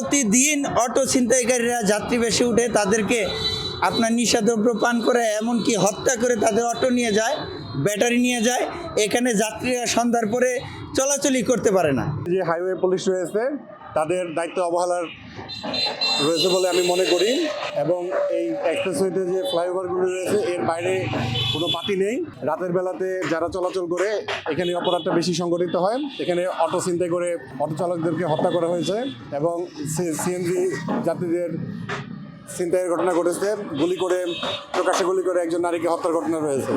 প্রতিদিন অটো ছিনতাইকারীরা যাত্রী বেশি উঠে তাদেরকে আপনার নিশাদ্রব্য পান করে, এমনকি হত্যা করে তাদের অটো নিয়ে যায়, ব্যাটারি নিয়ে যায়। এখানে যাত্রীরা সন্ধ্যার পরে চলাচলি করতে পারে না। যে হাইওয়ে পুলিশ রয়েছে তাদের দায়িত্ব অবহেলার রয়েছে বলে আমি মনে করি এবং এই এক্সপ্রেসওয়েতে যে ফ্লাইওভারগুলো রয়েছে, এর বাইরে কোনো পাতি নেই। রাতের বেলাতে যারা চলাচল করে, এখানে অপরাধটা বেশি সংগঠিত হয়। এখানে অটো চিন্তাই করে অটো চালকদেরকে হত্যা করা হয়েছে এবং সিএনজি যাত্রীদের ছিনতাইয়ের ঘটনা ঘটেছে, গুলি করে, প্রকাশ্যে গুলি করে একজন নারীকে হত্যার ঘটনা রয়েছে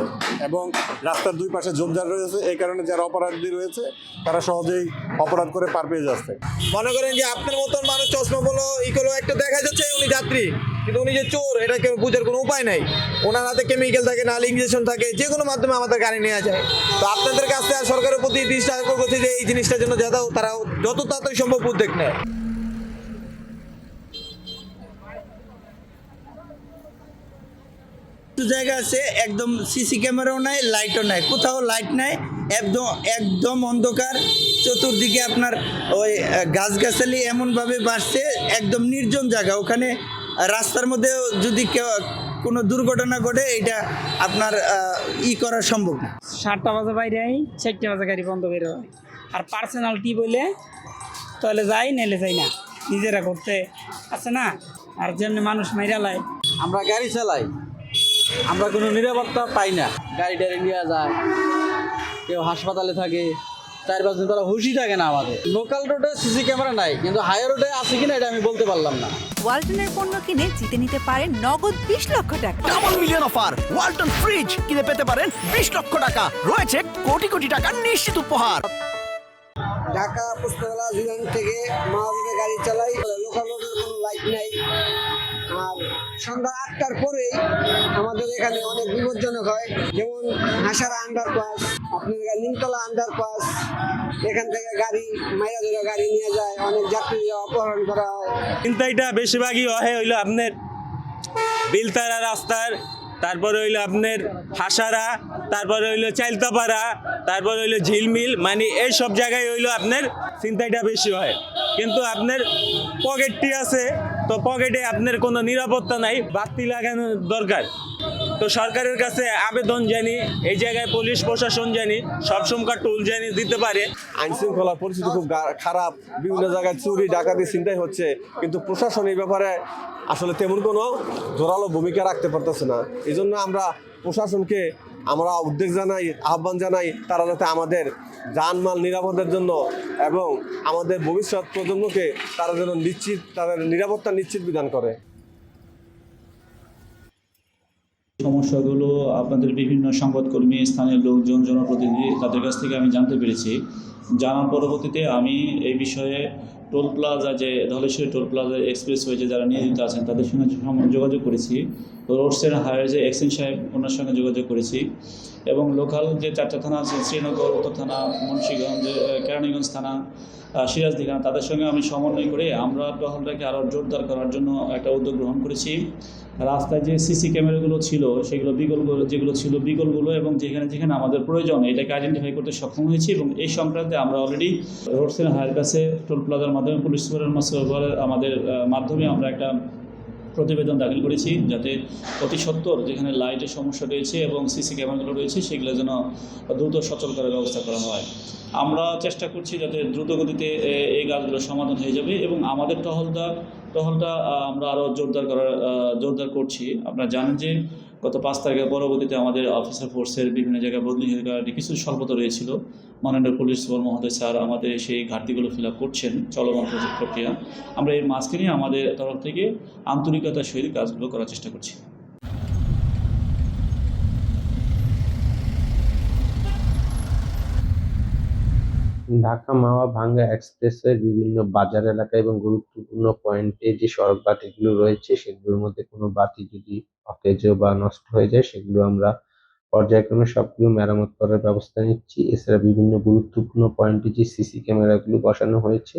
এবং রাস্তার দুই পাশে জোরদার রয়েছে। এই কারণে যারা অপরাধী রয়েছে, তারা সহজেই অপরাধ করে পার পেয়ে যাচ্ছে। মনে করেন যে আপনার মতন মানুষ চশমা বলো ইকলো একটা দেখা যাচ্ছে উনি যাত্রী, কিন্তু উনি যে চোর, এটা কেউ বুঝার কোনো উপায় নাই। ওনার হাতে কেমিক্যাল থাকে নাহলে ইঞ্জেকশন থাকে, যে কোনো মাধ্যমে আমাদের গাড়ি নেওয়া যায়। তো আপনাদের কাছে আর সরকারের প্রতি দৃষ্টি আকর্ষণ করছে যে এই জিনিসটার জন্য যাতে তারা যত তাড়াতাড়ি সম্ভব উদ্যোগ নেয়। কিছু জায়গা আছে একদম সিসি ক্যামেরাও নাই লাইটও নাই। কোথাও লাইট নাই একদম একদম অন্ধকার। চতুর্দিকে আপনার ওই গাছগাছালি এমনভাবে বাড়ছে একদম নির্জন জায়গা। ওখানে রাস্তার মধ্যে যদি কেউ কোনো দুর্ঘটনা ঘটে এটা আপনার ই করা সম্ভব না। সাতটা বাজে বাইরে আই চারটে বাজে গাড়ি বন্ধ করে হয় আর পার্সোনাল পার্সোনালিটি বলে তাহলে যাই নাইলে যাই না। নিজেরা করতে আছে না? আর যেমনি মানুষ মাইরা লাই আমরা গাড়ি চালাই। আমরা কোনো নিরাপত্তা পাই না। গাড়ি টাড়ি নিয়ে যায় কেউ হাসপাতালে থাকে চার পাঁচ দিন তারা হুশই থাকে না আমাদের। লোকাল রোডে সিসি ক্যামেরা নাই কিন্তু হাই রোডে আছে কিনা এটা আমি বলতে পারলাম না। ওয়ালটনের পণ্য কিনে জিতে নিতে পারেন নগদ বিশ লক্ষ টাকা। Double million offer Walton fridge কিনে পেতে পারেন বিশ লক্ষ টাকা। রয়েছে কোটি কোটি টাকার নিশ্চিত উপহার। ঢাকা পুস্তকালয় জুলান থেকে মাহবুবে গাড়ি চালাই লোকাল রোডের কোনো লাইট নাই। সন্ধ্যা আটটার পরেই আমাদের এখানে অনেক বিপজ্জনক হয়। যেমন হাসারা আন্ডারপাস আপনার নিমতলা আন্ডারপাস এখান থেকে গাড়ি মাইয়া ধরে গাড়ি নিয়ে যায়, অনেক যাত্রী অপহরণ করা হয়। কিন্তু এটা বেশিরভাগই হয় হইল আপনার বিলতারা রাস্তার, তারপরে হইল আপনার হাসারা, তারপরে হইল চাইলতাপাড়া, তারপরে হইল ঝিলমিল মানে এই সব জায়গায় হইল আপনার চিন্তাটা বেশি হয়। কিন্তু আপনার পকেটটি আছে তো পকেটে আপনার কোনো নিরাপত্তা নাই, বাতি লাগানো দরকার। তো সরকারের কাছে আবেদন জানি, এই জায়গায় পুলিশ, প্রশাসন জানি, সবসময় টুল জানি দিতে পারে। আইন শৃঙ্খলার পরিস্থিতি খুব খারাপ, বিভিন্ন জায়গায় চুরি, ডাকাতি চিন্তাই হচ্ছে, কিন্তু প্রশাসন এই ব্যাপারে আসলে তেমন কোনো জোরালো ভূমিকা রাখতে পারতেছে না। এই জন্য আমরা প্রশাসনকে আমরা উদ্বেগ জানাই, আহ্বান জানাই তারা যাতে আমাদের জানমাল নিরাপদের জন্য এবং আমাদের ভবিষ্যৎ প্রজন্মকে তারা যেন নিশ্চিত, তাদের নিরাপত্তা নিশ্চিত বিধান করে। সমস্যাগুলো আপনাদের বিভিন্ন সংবাদকর্মী, স্থানীয় লোকজন, জনপ্রতিনিধি তাদের কাছ থেকে আমি জানতে পেরেছি। জানার পরবর্তীতে আমি এই বিষয়ে টোল প্লাজা যে, ধলেশ্বরী টোল প্লাজা এক্সপ্রেস হয়েছে যারা নিয়োজিত আছেন তাদের সঙ্গে যোগাযোগ করেছি। রোডসের হায়ার যে এক্সেন সাহেব, ওনার সঙ্গে যোগাযোগ করেছি। এবং লোকাল যে চারটা থানা আছে, শ্রীনগর, উত্তর থানা, মুন্সীগঞ্জ কেরানীগঞ্জ থানা সিরাজদি থানা তাদের সঙ্গে আমি সমন্বয় করে আমরা টহলটাকে আরও জোরদার করার জন্য একটা উদ্যোগ গ্রহণ করেছি। রাস্তায় যে সিসি ক্যামেরাগুলো ছিল, সেগুলো বিকলগুলো যেগুলো ছিল বিকলগুলো এবং যেখানে যেখানে আমাদের প্রয়োজন, এটাকে আইডেন্টিফাই করতে সক্ষম হয়েছি এবং এই সংক্রান্তে আমরা অলরেডি রোড সাইড হাইয়ের কাছে টোল প্লাজার মাধ্যমে পুলিশ সুপারের আমাদের মাধ্যমে আমরা একটা প্রতিবেদন দাখিল করেছি যাতে অতি সত্তর যেখানে লাইটের সমস্যা রয়েছে এবং সিসি ক্যামেরাগুলো রয়েছে, সেগুলো যেন দ্রুত সচল করার ব্যবস্থা করা হয়। আমরা চেষ্টা করছি যাতে দ্রুত গতিতে এই কাজগুলো সমাধান হয়ে যাবে এবং আমাদের টহলদার, টহলটা আমরা আরও জোরদার করার জোরদার করছি। আপনারা জানেন যে গত পাঁচ তারিখের পরবর্তীতে আমাদের অফিসার ফোর্সের বিভিন্ন জায়গায় বদলি হয়ে কারণে কিছু স্বল্পতা রয়েছিল। মাননীয় পুলিশ সুপার মহোদয় স্যার আমাদের সেই ঘাটতিগুলো ফিল আপ করছেন, চলমান প্রক্রিয়া আমরা এর মাঝখানে আমাদের তরফ থেকে আন্তরিকতার সহিত কাজগুলো করার চেষ্টা করছি। ঢাকা মাওয়া ভাঙ্গা এক্সপ্রেসওয়ের বিভিন্ন বাজার এলাকা এবং গুরুত্বপূর্ণ পয়েন্টে যে সড়ক বাতিগুলো রয়েছে, সেগুলোর মধ্যে কোনো বাতি যদি অকেজ বা নষ্ট হয়ে যায়, সেগুলো আমরা পর্যায়ক্রমে সবগুলো মেরামত করার ব্যবস্থা নিচ্ছি। এছাড়া বিভিন্ন গুরুত্বপূর্ণ পয়েন্টে যে সিসি ক্যামেরাগুলো বসানো হয়েছে,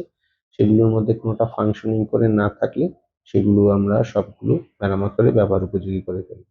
সেগুলোর মধ্যে কোনোটা ফাংশনিং করে না থাকলে, সেগুলো আমরা সবগুলো মেরামত করে ব্যবহার উপযোগী করে ফেলব।